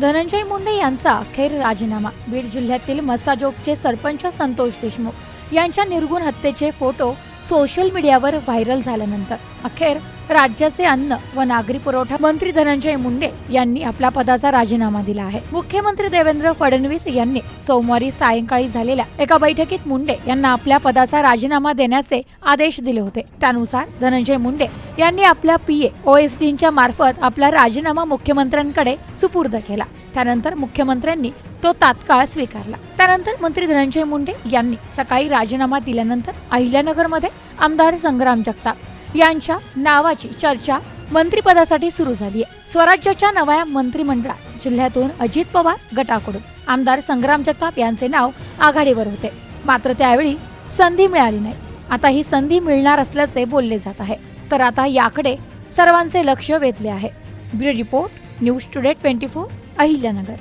धनंजय मुंडे यांचा अखेर राजीनामा. बीड जिल्ह्यातील मसाजोगचे सरपंच संतोष देशमुख यांच्या निर्गुण हत्येचे फोटो सोशल मीडियावर व्हायरल झाल्यानंतर. अखेर राज्याचे अन्न व नागरी पुरवठा मंत्री धनंजय मुंडे यांनी आपल्या पदाचा राजीनामा दिला आहे. मुख्यमंत्री देवेंद्र फडणवीस यांनी सोमवारी सायंकाळी झालेल्या एका बैठकीत मुंडे यांना आपल्या पदाचा राजीनामा देण्याचे आदेश दिले होते. त्यानुसार धनंजय मुंडे यांनी आपल्या पीए ओएसडींच्या मार्फत आपला राजीनामा मुख्यमंत्र्यांकडे सुपूर्द केला. त्यानंतर मुख्यमंत्र्यांनी तो तात्काळ स्वीकारला. त्यानंतर मंत्री धनंजय मुंडे यांनी सकाळी राजीनामा दिल्यानंतर अहिल्यानगरमध्ये आमदार संग्राम जगताप यांच्या नावाची चर्चा मंत्रिपदासाठी सुरू झाली आहे. स्वराज्याच्या नव्या मंत्रिमंडळात जिल्ह्यातून अजित पवार गटाकडून आमदार संग्राम जगताप यांचे नाव आघाडीवर होते. मात्र त्यावेळी संधी मिळाली नाही. आता ही संधी मिळणार असल्याचे बोलले जात आहे. तर आता याकडे सर्वांचे लक्ष वेधले आहे. Bureau report news today twenty four Ahilyanagar.